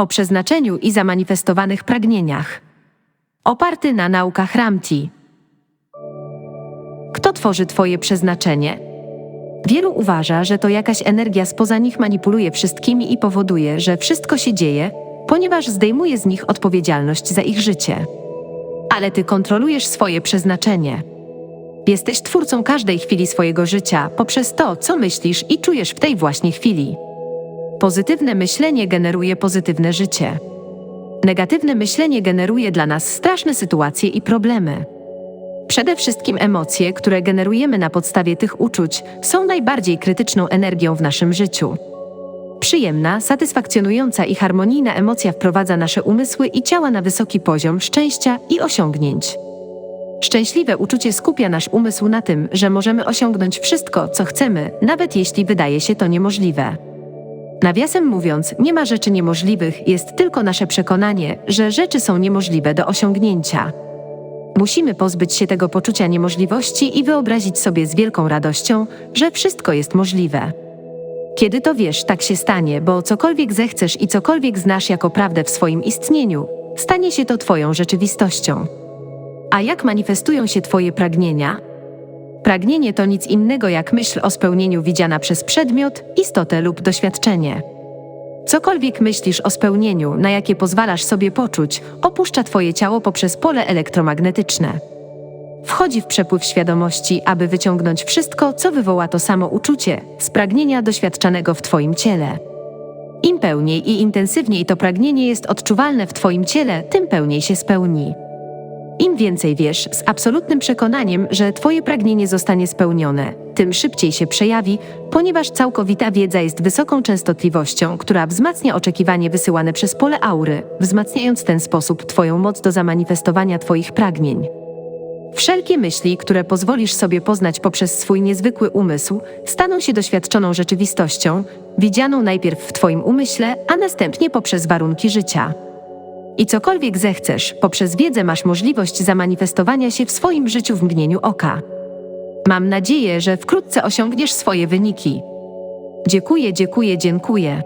o przeznaczeniu i zamanifestowanych pragnieniach. Oparty na naukach Ramti. Kto tworzy Twoje przeznaczenie? Wielu uważa, że to jakaś energia spoza nich manipuluje wszystkimi i powoduje, że wszystko się dzieje, ponieważ zdejmuje z nich odpowiedzialność za ich życie. Ale Ty kontrolujesz swoje przeznaczenie. Jesteś twórcą każdej chwili swojego życia poprzez to, co myślisz i czujesz w tej właśnie chwili. Pozytywne myślenie generuje pozytywne życie. Negatywne myślenie generuje dla nas straszne sytuacje i problemy. Przede wszystkim emocje, które generujemy na podstawie tych uczuć, są najbardziej krytyczną energią w naszym życiu. Przyjemna, satysfakcjonująca i harmonijna emocja wprowadza nasze umysły i ciała na wysoki poziom szczęścia i osiągnięć. Szczęśliwe uczucie skupia nasz umysł na tym, że możemy osiągnąć wszystko, co chcemy, nawet jeśli wydaje się to niemożliwe. Nawiasem mówiąc, nie ma rzeczy niemożliwych, jest tylko nasze przekonanie, że rzeczy są niemożliwe do osiągnięcia. Musimy pozbyć się tego poczucia niemożliwości i wyobrazić sobie z wielką radością, że wszystko jest możliwe. Kiedy to wiesz, tak się stanie, bo cokolwiek zechcesz i cokolwiek znasz jako prawdę w swoim istnieniu, stanie się to Twoją rzeczywistością. A jak manifestują się Twoje pragnienia? Pragnienie to nic innego jak myśl o spełnieniu widziana przez przedmiot, istotę lub doświadczenie. Cokolwiek myślisz o spełnieniu, na jakie pozwalasz sobie poczuć, opuszcza Twoje ciało poprzez pole elektromagnetyczne. Wchodzi w przepływ świadomości, aby wyciągnąć wszystko, co wywoła to samo uczucie z pragnienia doświadczanego w Twoim ciele. Im pełniej i intensywniej to pragnienie jest odczuwalne w Twoim ciele, tym pełniej się spełni. Im więcej wiesz z absolutnym przekonaniem, że Twoje pragnienie zostanie spełnione, tym szybciej się przejawi, ponieważ całkowita wiedza jest wysoką częstotliwością, która wzmacnia oczekiwanie wysyłane przez pole aury, wzmacniając w ten sposób Twoją moc do zamanifestowania Twoich pragnień. Wszelkie myśli, które pozwolisz sobie poznać poprzez swój niezwykły umysł, staną się doświadczoną rzeczywistością, widzianą najpierw w Twoim umyśle, a następnie poprzez warunki życia. I cokolwiek zechcesz, poprzez wiedzę masz możliwość zamanifestowania się w swoim życiu w mgnieniu oka. Mam nadzieję, że wkrótce osiągniesz swoje wyniki. Dziękuję, dziękuję, dziękuję.